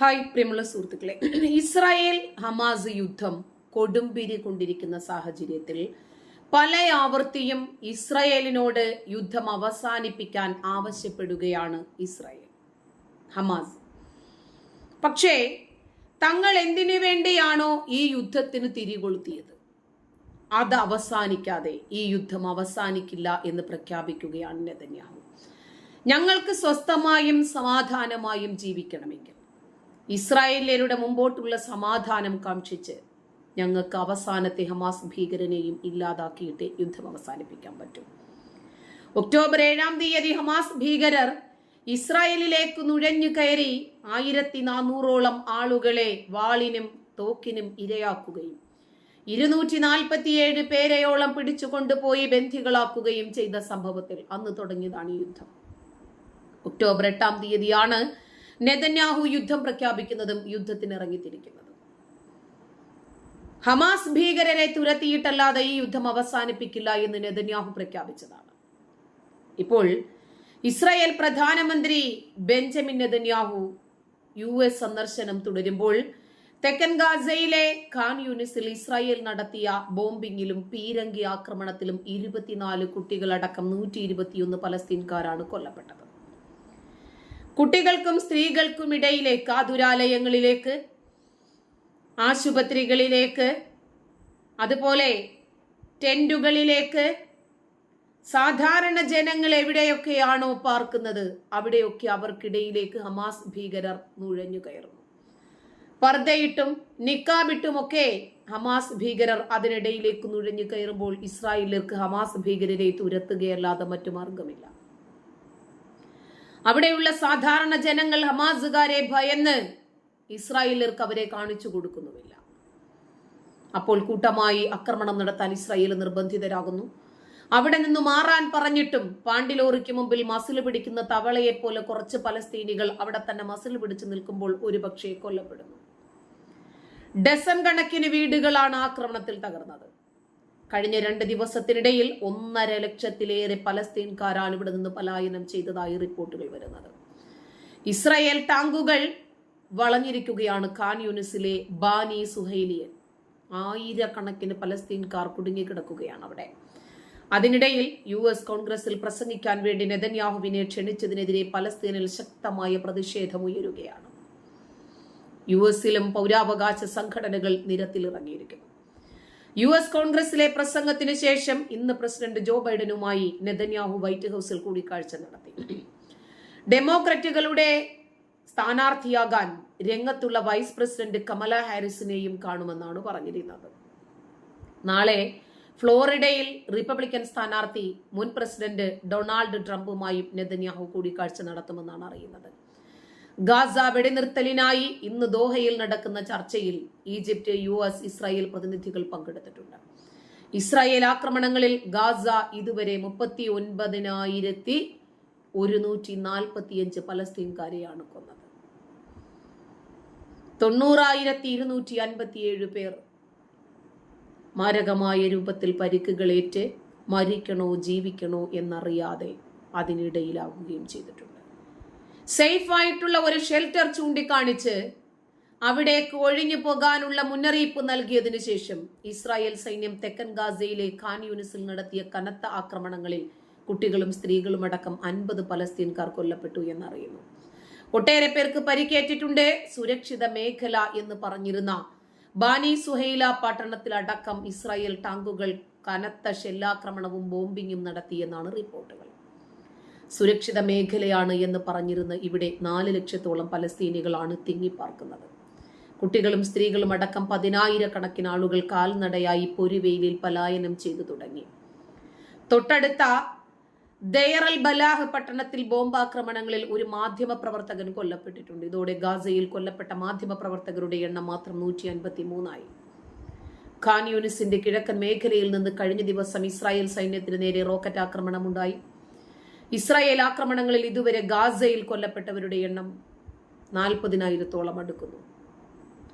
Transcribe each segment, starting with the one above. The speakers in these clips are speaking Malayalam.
ഹായ് പ്രിയമുള്ള സുഹൃത്തുക്കളെ. ഇസ്രായേൽ ഹമാസ് യുദ്ധം കൊടുമ്പിരി കൊണ്ടിരിക്കുന്ന സാഹചര്യത്തിൽ പല ആവർത്തിയും ഇസ്രായേലിനോട് യുദ്ധം അവസാനിപ്പിക്കാൻ ആവശ്യപ്പെടുകയാണ് ഇസ്രായേൽ ഹമാസ്. പക്ഷേ തങ്ങൾ എന്തിനു വേണ്ടിയാണോ ഈ യുദ്ധത്തിന് തിരികൊളുത്തിയത്? അത് അവസാനിക്കാതെ ഈ യുദ്ധം അവസാനിക്കില്ല എന്ന് പ്രഖ്യാപിക്കുകയാണ് നെതന്യാഹു. ഞങ്ങൾക്ക് സ്വസ്ഥമായും സമാധാനമായും ജീവിക്കണമെങ്കിൽ ഇസ്രായേലിയരുടെ മുമ്പോട്ടുള്ള സമാധാനം കാക്ഷിച്ച് ഞങ്ങൾക്ക് അവസാനത്തെ ഹമാസ് ഭീകരനെയും ഇല്ലാതാക്കിയിട്ട് യുദ്ധം അവസാനിപ്പിക്കാൻ പറ്റും. ഒക്ടോബർ ഏഴാം തീയതി ഹമാസ് ഭീകരർ ഇസ്രായേലിലേക്ക് നുഴഞ്ഞു കയറി ആയിരത്തി നാനൂറോളം ആളുകളെ വാളിനും തോക്കിനും ഇരയാക്കുകയും ഇരുന്നൂറ്റി നാൽപ്പത്തിയേഴ് പേരെയോളം പിടിച്ചുകൊണ്ടുപോയി ബന്ധികളാക്കുകയും ചെയ്ത സംഭവത്തിൽ അന്ന് തുടങ്ങിയതാണ് യുദ്ധം. ഒക്ടോബർ എട്ടാം തീയതിയാണ് നെതന്യാഹു യുദ്ധം പ്രഖ്യാപിക്കുന്നതും യുദ്ധത്തിന് ഇറങ്ങിത്തിരിക്കുന്നതും ഹമാസ് ഭീകരരെ തുരത്തിയിട്ടല്ലാതെ ഈ യുദ്ധം അവസാനിപ്പിക്കില്ല എന്ന് നെതന്യാഹു പ്രഖ്യാപിച്ചതാണ്. ഇപ്പോൾ ഇസ്രായേൽ പ്രധാനമന്ത്രി ബെഞ്ചമിൻ നെതന്യാഹു യു എസ് സന്ദർശനം തുടരുമ്പോൾ തെക്കൻ ഗാസയിലെ ഖാൻ യൂണിസിൽ ഇസ്രായേൽ നടത്തിയ ബോംബിങ്ങിലും പീരങ്കി ആക്രമണത്തിലും ഇരുപത്തിനാല് കുട്ടികളടക്കം നൂറ്റി ഇരുപത്തിയൊന്ന് പലസ്തീൻകാരാണ് കൊല്ലപ്പെട്ടത്. കുട്ടികൾക്കും സ്ത്രീകൾക്കും ഇടയിലേക്ക് ആതുരാലയങ്ങളിലേക്ക് ആശുപത്രികളിലേക്ക് അതുപോലെ ടെന്റുകളിലേക്ക് സാധാരണ ജനങ്ങൾ എവിടെയൊക്കെയാണോ പാർക്കുന്നത് അവിടെയൊക്കെ അവർക്കിടയിലേക്ക് ഹമാസ് ഭീകരർ നുഴഞ്ഞു കയറുന്നു. പർദ്ദയിട്ടും നിക്കാബിട്ടുമൊക്കെ ഹമാസ് ഭീകരർ അതിനിടയിലേക്ക് നുഴഞ്ഞു കയറുമ്പോൾ ഇസ്രായേലർക്ക് ഹമാസ് ഭീകരരെ തുരത്തുകയല്ലാതെ മറ്റു മാർഗമില്ല അവിടെയുള്ള സാധാരണ ജനങ്ങൾ ഹമാസുകാരെ ഭയന്ന് ഇസ്രായേലർക്ക് അവരെ കാണിച്ചു കൊടുക്കുന്നുമില്ല. അപ്പോൾ കൂട്ടമായി ആക്രമണം നടത്താൻ ഇസ്രായേൽ നിർബന്ധിതരാകുന്നു. അവിടെ നിന്ന് മാറാൻ പറഞ്ഞിട്ടും പാണ്ടിലോറിക്ക് മുമ്പിൽ മസിൽ പിടിക്കുന്ന തവളയെ പോലെ കുറച്ച് പലസ്തീനികൾ അവിടെ തന്നെ മസിൽ പിടിച്ചു നിൽക്കുമ്പോൾ ഒരുപക്ഷെ കൊല്ലപ്പെടുന്നു. ഡസൻ കണക്കിന് വീടുകളാണ് ആക്രമണത്തിൽ തകർന്നത്. കഴിഞ്ഞ രണ്ട് ദിവസത്തിനിടയിൽ ഒന്നര ലക്ഷത്തിലേറെ പലസ്തീൻകാരാണ് ഇവിടെ നിന്ന് പലായനം ചെയ്തതായി റിപ്പോർട്ടുകൾ വരുന്നത്. ഇസ്രായേൽ ടാങ്കുകൾ വളഞ്ഞിരിക്കുകയാണ് ഖാൻ യൂണിസിലെ ബാനി സുഹൈലിയൻ. ആയിരക്കണക്കിന് പലസ്തീൻകാർ കുടുങ്ങിക്കിടക്കുകയാണ് അവിടെ. അതിനിടയിൽ യു എസ് കോൺഗ്രസിൽ പ്രസംഗിക്കാൻ വേണ്ടി നെതന്യാഹുവിനെ ക്ഷണിച്ചതിനെതിരെ പലസ്തീനിൽ ശക്തമായ പ്രതിഷേധം ഉയരുകയാണ്. യു എസിലും പൗരാവകാശ സംഘടനകൾ നിരത്തിലിറങ്ങിയിരിക്കുന്നു. യു എസ് കോൺഗ്രസിലെ പ്രസംഗത്തിന് ശേഷം ഇന്ന് പ്രസിഡന്റ് ജോ ബൈഡനുമായി നെതന്യാഹു വൈറ്റ് ഹൌസിൽ കൂടിക്കാഴ്ച നടത്തി. ഡെമോക്രറ്റുകളുടെ സ്ഥാനാർത്ഥിയാകാൻ രംഗത്തുള്ള വൈസ് പ്രസിഡന്റ് കമല ഹാരിസിനെയും കാണുമെന്നാണ് പറഞ്ഞിരുന്നത്. നാളെ ഫ്ലോറിഡയിൽ റിപ്പബ്ലിക്കൻ സ്ഥാനാർത്ഥി മുൻ പ്രസിഡന്റ് ഡൊണാൾഡ് ട്രംപുമായും നെതന്യാഹു കൂടിക്കാഴ്ച നടത്തുമെന്നാണ് അറിയുന്നത്. ഗാസ വെടിനിർത്തലിനായി ഇന്ന് ദോഹയിൽ നടക്കുന്ന ചർച്ചയിൽ ഈജിപ്റ്റ് യു എസ് ഇസ്രായേൽ പ്രതിനിധികൾ പങ്കെടുത്തിട്ടുണ്ട്. ഇസ്രായേൽ ആക്രമണങ്ങളിൽ ഗാസ ഇതുവരെ മുപ്പത്തി ഒൻപതിനായിരത്തി ഒരുന്നൂറ്റി നാൽപ്പത്തിയഞ്ച് പലസ്തീൻകാരെയാണ് കൊന്നത്. തൊണ്ണൂറായിരത്തി ഇരുന്നൂറ്റി അൻപത്തിയേഴ് പേർ മാരകമായ രൂപത്തിൽ പരിക്കുകളേറ്റ് മരിക്കണോ ജീവിക്കണോ എന്നറിയാതെ അതിനിടയിലാവുകയും ചെയ്തിട്ടുണ്ട്. സേഫ് ആയിട്ടുള്ള ഒരു ഷെൽട്ടർ ചൂണ്ടിക്കാണിച്ച് അവിടേക്ക് ഒഴിഞ്ഞു പോകാനുള്ള മുന്നറിയിപ്പ് നൽകിയതിനു ശേഷം ഇസ്രായേൽ സൈന്യം തെക്കൻ ഗാസയിലെ ഖാൻ യൂണിസിൽ നടത്തിയ കനത്ത ആക്രമണങ്ങളിൽ കുട്ടികളും സ്ത്രീകളും അടക്കം അൻപത് പലസ്തീൻകാർ കൊല്ലപ്പെട്ടു എന്നറിയുന്നു. ഒട്ടേറെ പേർക്ക് പരിക്കേറ്റിട്ടുണ്ട്. സുരക്ഷിത മേഖല എന്ന് പറഞ്ഞിരുന്ന ബാനി സുഹൈല പട്ടണത്തിലടക്കം ഇസ്രായേൽ ടാങ്കുകൾ കനത്ത ഷെല്ലാക്രമണവും ബോംബിങ്ങും നടത്തിയെന്നാണ് റിപ്പോർട്ടുകൾ. സുരക്ഷിത മേഖലയാണ് എന്ന് പറഞ്ഞിരുന്ന ഇവിടെ നാല് ലക്ഷത്തോളം പലസ്തീനികളാണ് തിങ്ങിപ്പാർക്കുന്നത്. കുട്ടികളും സ്ത്രീകളും അടക്കം പതിനായിരക്കണക്കിന് ആളുകൾ കാൽനടയായി പൊരുവെയിലിൽ പലായനം ചെയ്തു തുടങ്ങി. തൊട്ടടുത്ത ദയറൽ ബലാഹ് പട്ടണത്തിൽ ബോംബാക്രമണങ്ങളിൽ ഒരു മാധ്യമ പ്രവർത്തകൻ കൊല്ലപ്പെട്ടിട്ടുണ്ട്. ഇതോടെ ഗാസയിൽ കൊല്ലപ്പെട്ട മാധ്യമ പ്രവർത്തകരുടെ എണ്ണം മാത്രം നൂറ്റി അൻപത്തി മൂന്നായി ഖാൻ യൂണിസിന്റെ കിഴക്കൻ മേഖലയിൽ നിന്ന് കഴിഞ്ഞ ദിവസം ഇസ്രായേൽ സൈന്യത്തിന് നേരെ റോക്കറ്റ് ആക്രമണമുണ്ടായി. ഇസ്രായേൽ ആക്രമണങ്ങളിൽ ഇതുവരെ ഗാസയിൽ കൊല്ലപ്പെട്ടവരുടെ എണ്ണം നാൽപ്പതിനായിരത്തോളം അടുക്കുന്നു.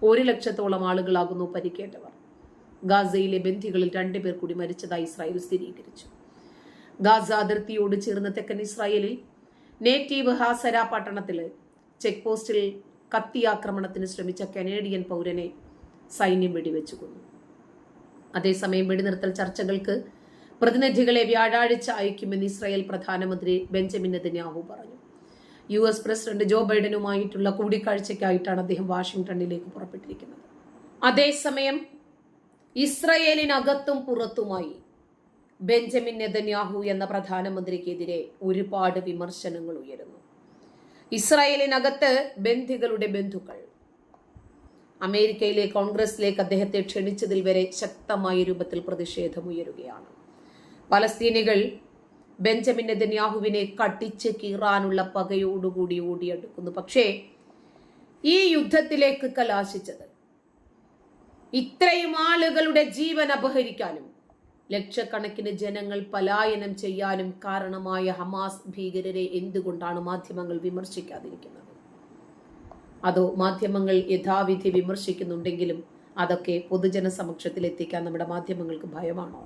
ഒരു ലക്ഷത്തോളം ആളുകളാകുന്നു പരിക്കേറ്റവർ. ഗാസയിലെ ബന്ധികളിൽ രണ്ടുപേർ കൂടി മരിച്ചതായി ഇസ്രായേൽ സ്ഥിരീകരിച്ചു. ഗാസ അതിർത്തിയോട് ചേർന്ന തെക്കൻ ഇസ്രായേലിൽ നേറ്റീവ് ഹാസര പട്ടണത്തിൽ ചെക്ക് പോസ്റ്റിൽ കത്തി കത്തിയാക്രമണത്തിന് ശ്രമിച്ച കനേഡിയൻ പൗരനെ സൈന്യം വെടിവെച്ചു കൊന്നു. അതേസമയം വെടിനിർത്തൽ ചർച്ചകൾക്ക് പ്രതിനിധികളെ വ്യാഴാഴ്ച അയക്കുമെന്ന് ഇസ്രായേൽ പ്രധാനമന്ത്രി ബെഞ്ചമിൻ നെതന്യാഹു പറഞ്ഞു. യു എസ് പ്രസിഡന്റ് ജോ ബൈഡനുമായിട്ടുള്ള കൂടിക്കാഴ്ചയ്ക്കായിട്ടാണ് അദ്ദേഹം വാഷിംഗ്ടണിലേക്ക് പുറപ്പെട്ടിരിക്കുന്നത്. അതേസമയം ഇസ്രയേലിനകത്തും പുറത്തുമായി ബെഞ്ചമിൻ നെതന്യാഹു എന്ന പ്രധാനമന്ത്രിക്കെതിരെ ഒരുപാട് വിമർശനങ്ങൾ ഉയരുന്നു. ഇസ്രായേലിനകത്ത് ബന്ധികളുടെ ബന്ധുക്കൾ. അമേരിക്കയിലെ കോൺഗ്രസിലേക്ക് അദ്ദേഹത്തെ ക്ഷണിച്ചതിൽ വരെ ശക്തമായ രൂപത്തിൽ പ്രതിഷേധമുയരുകയാണ് പലസ്തീനികൾ ബെഞ്ചമിൻ നെതന്യാഹുവിനെ കട്ടിച്ച് കീറാനുള്ള പകയോടുകൂടി ഓടിയെടുക്കുന്നു. പക്ഷേ ഈ യുദ്ധത്തിലേക്ക് കലാശിച്ചത് ഇത്രയും ആളുകളുടെ ജീവൻ അപഹരിക്കാനും ലക്ഷക്കണക്കിന് ജനങ്ങൾ പലായനം ചെയ്യാനും കാരണമായ ഹമാസ് ഭീകരരെ എന്തുകൊണ്ടാണ് മാധ്യമങ്ങൾ വിമർശിക്കാതിരിക്കുന്നത്? അതോ മാധ്യമങ്ങൾ യഥാവിധി വിമർശിക്കുന്നുണ്ടെങ്കിലും അതൊക്കെ പൊതുജന സമക്ഷത്തിൽ എത്തിക്കാൻ നമ്മുടെ മാധ്യമങ്ങൾക്ക് ഭയമാണോ?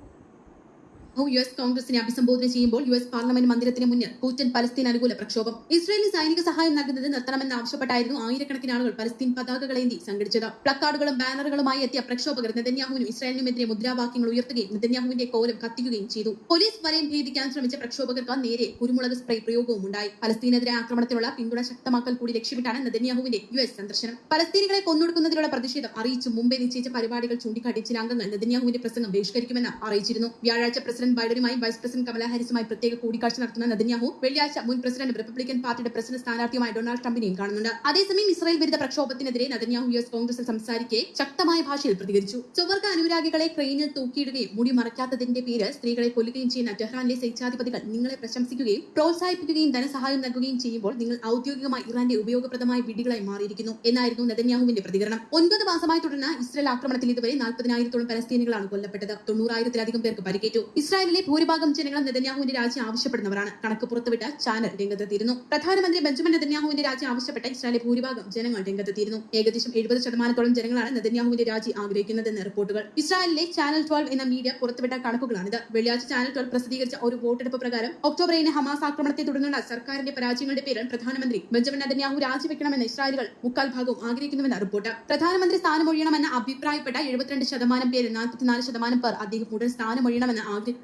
യു എസ് കോൺഗ്രസിനെ അഭിസംബോധന ചെയ്യുമ്പോൾ യു എസ് പാർലമെന്റ് മന്ദിരത്തിന് മുന്നിൽ കൂറ്റൻ പലസ്തീൻ അനുകൂല പ്രക്ഷോഭം. ഇസ്രയേലിന് സൈനിക സഹായം നൽകുന്നത് നിർത്തണമെന്ന് ആവശ്യപ്പെട്ടായിരുന്നു ആയിരക്കണക്കിന് ആളുകൾ പലസ്തീൻ പതാകകളേന്തി സംഘടിച്ചത്. പ്ലക്കാർഡുകളും ബാനറുകളുമായി എത്തിയ പ്രക്ഷോഭകർ നെതന്യാഹുവിനും ഇസ്രായേലിനുമെതിരെ മുദ്രാവാക്യങ്ങൾ ഉയർത്തുകയും നെതന്യാഹുവിന്റെ കോലം കത്തിക്കുകയും ചെയ്തു. പോലീസ് വലയം ഭേദിക്കാൻ ശ്രമിച്ച പ്രക്ഷോഭകർക്ക് നേരെ കുരുമുളക് സ്പ്രേ പ്രയോഗവും ഉണ്ടായി. പലസ്തീനെതിരെ ആക്രമണത്തിനുള്ള പിന്തുണ ശക്തമാക്കൽ കൂടി ലക്ഷ്യമിട്ടാണ് നെതന്യാഹുവിന്റെ യു എസ് സന്ദർശനം. പലസ്തീനികളെ കൊന്നൊടുക്കുന്നതിനുള്ള പ്രതിഷേധം അറിയിച്ചു മുമ്പേ നിശ്ചയിച്ച പരിപാടികൾ ചൂണ്ടിക്കാട്ടി ചില അംഗങ്ങൾ നെതന്യാഹുവിന്റെ പ്രസംഗം ബഹിഷ്കരിക്കുമെന്ന് അറിയിച്ചിരുന്നു. വ്യാഴാഴ്ച പ്രസിഡന്റ് ബൈഡനുമായി വൈസ് പ്രസിഡന്റ് കമല ഹാരിസുമായി പ്രത്യേക കൂടിക്കാഴ്ച നടത്തുന്ന നദിന്യാഹു വെള്ളിയാഴ്ച മുൻ പ്രസിഡന്റ് റിപ്പബ്ലിക്കൻ പാർട്ടിയുടെ പ്രസിഡന്റ് സ്ഥാനാർത്ഥിയുമായ ഡൊണാൾഡ് ട്രംപിനെയും കാണുന്നുണ്ട്. അതേസമയം ഇസ്രായേൽ വിരുദ്ധ പ്രക്ഷോഭത്തിനെതിരെ നദിന്യാഹു യു എസ് കോൺഗ്രസിൽ സംസാരിക്കെ ശക്തമായ ഭാഷയിൽ പ്രതികരിച്ചു. ചുവർഗ അനുരാഗികളെ ക്രെയിനിൽ തൂക്കിയിടുകയും മുടി മറയ്ക്കാത്തതിന്റെ പേര് സ്ത്രീകളെ കൊല്ലുകയും ചെയ്യുന്ന ടെഹ്റാനിലെ സ്വേച്ഛാധിപതികൾ നിങ്ങളെ പ്രശംസിക്കുകയും പ്രോത്സാഹിപ്പിക്കുകയും ധനസഹായം നൽകുകയും ചെയ്യുമ്പോൾ നിങ്ങൾ ഔദ്യോഗികമായി ഇറാന്റെ ഉപയോഗപ്രദമായ വിഡികളായി മാറിയിരിക്കുന്നു എന്നായിരുന്നു നെതന്യാഹുവിന്റെ പ്രതികരണം. ഒൻപത് മാസമായി തുടർന്ന ഇസ്രായേൽ ആക്രമണത്തിൽ ഇതുവരെ നാൽപ്പതിനായിരത്തോളം പലസ്തീനികളാണ് കൊല്ലപ്പെട്ടത്. തൊണ്ണൂറായിരത്തിലധികം പേർക്ക് പരിക്കേറ്റു. ഇസ്രായേലിലെ ഭൂരിഭാഗം ജനങ്ങളും നെതന്യാഹുവിന്റെ രാജി ആവശ്യപ്പെടുന്നവരാണ്. കണക്ക് പുറത്തുവിട്ട ചാനൽ രംഗത്തെത്തിയിരുന്നു. പ്രധാനമന്ത്രി ബെഞ്ചമിൻ നെതന്യാഹുവിന്റെ രാജി ആവശ്യപ്പെട്ട ഇസ്രായേലിലെ ഭൂരിഭാഗം ജനങ്ങൾ രംഗത്തെത്തിയിരുന്നു. ഏകദേശം എഴുപത് ശതമാനത്തോളം ജനങ്ങളാണ് നെതന്യാഹുവിന്റെ രാജി ആഗ്രഹിക്കുന്നതെന്ന് റിപ്പോർട്ടുകൾ. ഇസ്രായേലിലെ ചാനൽ ട്വൽവ് എന്ന മീഡിയ പുറത്തുവിട്ട കണക്കുകളാണിത്. വെള്ളിയാഴ്ച ചാനൽ ട്വൽവ് പ്രസിദ്ധീകരിച്ച ഒരു വോട്ടെടുപ്പ് പ്രകാരം ഒക്ടോബർ ഏഴിന് ഹമാസ് ആക്രമണത്തെ തുടർന്നുള്ള സർക്കാരിന്റെ പരാജയങ്ങളുടെ പേരിൽ പ്രധാനമന്ത്രി ബെഞ്ചമിൻ നെതന്യാഹു രാജിവെക്കണമെന്ന് ഇസ്രായേലുകൾ മുക്കാൽ ഭാഗവും ആഗ്രഹിക്കുന്നുവെന്ന റിപ്പോർട്ട്. പ്രധാനമന്ത്രി സ്ഥാനമൊഴിയണമെന്ന് അഭിപ്രായപ്പെട്ട എഴുപത്തിരണ്ട് ശതമാനം പേരിൽ നാൽപ്പത്തിനാല് ശതമാനം പേർ അദ്ദേഹം ഉടൻ സ്ഥാനമൊഴിയണമെന്ന് ആഗ്രഹി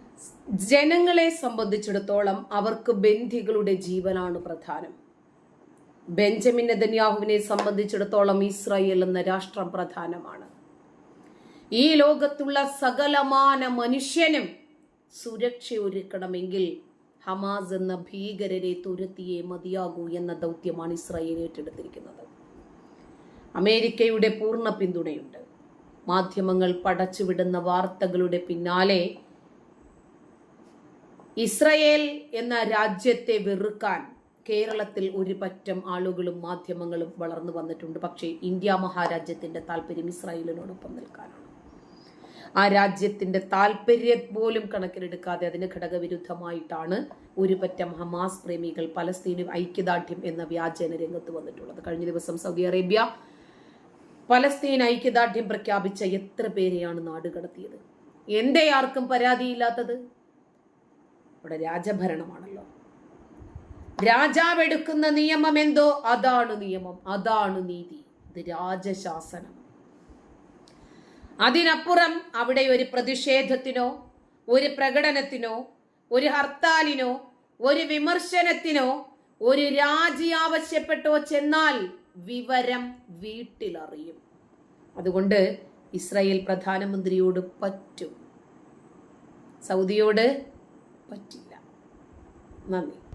ജനങ്ങളെ സംബന്ധിച്ചിടത്തോളം അവർക്ക് ബന്ധികളുടെ ജീവനാണ് പ്രധാനം. ബെഞ്ചമിൻ നെതന്യാഹുവിനെ സംബന്ധിച്ചിടത്തോളം ഇസ്രായേൽ എന്ന രാഷ്ട്രം പ്രധാനമാണ്. ഈ ലോകത്തുള്ള സകലമാന മനുഷ്യനും സുരക്ഷ ഒരുക്കണമെങ്കിൽ ഹമാസ് എന്ന ഭീകരരെ തുരത്തിയേ മതിയാകൂ എന്ന ദൗത്യമാണ് ഇസ്രായേൽ ഏറ്റെടുത്തിരിക്കുന്നത്. അമേരിക്കയുടെ പൂർണ പിന്തുണയുണ്ട്. മാധ്യമങ്ങൾ പടച്ചുവിടുന്ന വാർത്തകളുടെ പിന്നാലെ ഇസ്രയേൽ എന്ന രാജ്യത്തെ വെറുക്കാൻ കേരളത്തിൽ ഒരു പറ്റം ആളുകളും മാധ്യമങ്ങളും വളർന്നു വന്നിട്ടുണ്ട്. പക്ഷേ ഇന്ത്യ മഹാരാജ്യത്തിന്റെ താല്പര്യം ഇസ്രായേലിനോടൊപ്പം നിൽക്കാനാണ്. ആ രാജ്യത്തിന്റെ താല്പര്യം പോലും കണക്കിലെടുക്കാതെ അതിന് ഘടകവിരുദ്ധമായിട്ടാണ് ഒരു പറ്റം ഹമാസ് പ്രേമികൾ പലസ്തീനും ഐക്യദാർഢ്യം എന്ന വ്യാജന രംഗത്ത് വന്നിട്ടുള്ളത്. കഴിഞ്ഞ ദിവസം സൗദി അറേബ്യ പലസ്തീൻ ഐക്യദാർഢ്യം പ്രഖ്യാപിച്ച എത്ര പേരെയാണ് നാട് കടത്തിയത്? എന്തേ ആർക്കും പരാതിയില്ലാത്തത്? ഇവിടെ രാജഭരണമാണല്ലോ. രാജാവ് എടുക്കുന്ന നിയമം എന്തോ അതാണ് നിയമം. അതാണ് നീതി. ഇത് രാജശാസനം. അതിനപ്പുറം അവിടെ ഒരു പ്രതിഷേധത്തിനോ ഒരു പ്രകടനത്തിനോ ഒരു ഹർത്താലിനോ ഒരു വിമർശനത്തിനോ ഒരു രാജി ആവശ്യപ്പെട്ടോ ചെന്നാൽ വിവരം വീട്ടിലറിയും. അതുകൊണ്ട് ഇസ്രായേൽ പ്രധാനമന്ത്രിയോട് പറ്റും. സൗദിയോട് പറ്റില്ല. നന്ദി.